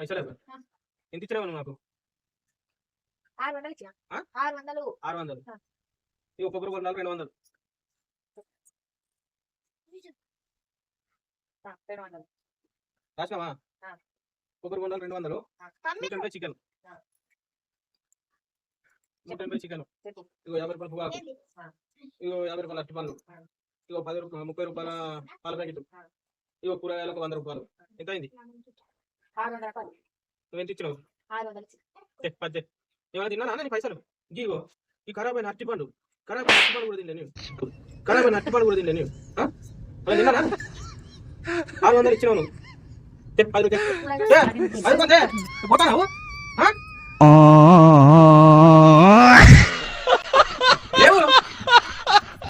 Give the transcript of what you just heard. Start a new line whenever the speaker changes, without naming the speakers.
పైసలు.
ఎంత ఇచ్చినావు నాకు.
ఆరు వందలు ఇచ్చిన.
ఆ?
ఆరు వందలు.
ఆరు వందలు.
ఆ.
ఇవి ఒక్కొక్కరు కొన్నాళ్ళు రెండు వందలు.
రెండు వందలు.
రాసినావా. ఒక్కొక్కరు కొన్నాళ్ళు రెండు వందలు. నూట ఎనభై చికెన్. నూట ఎనభై చికెన్. ఇగో యాభై రూపాయలు. ఇగో యాభై రూపాయలు అట్టి పళ్ళు ఇగో పది రూపాయలు ముప్పై రూపాయల పాల ప్యాకెట్. ఇగో కూరగాయలకు వంద రూపాయలు. ఎంత అయింది? నువ్వెంత ఇచ్చినావు?
ఆరు
ఏమైనా తిన్నా నీ పైసలు? ఇగో ఈ ఖరాబ్ అయిన అట్టి పండు. ఖరాబ్ అయిన అరటి పండు కూడా తిండే నేను. ఖరాబ్ అయిన అట్టి పండు కూడా తిండే నేను. తిన్నానా ఆరు వందలు ఇచ్చినావు నువ్వు. పది రూపాయలు పోతావు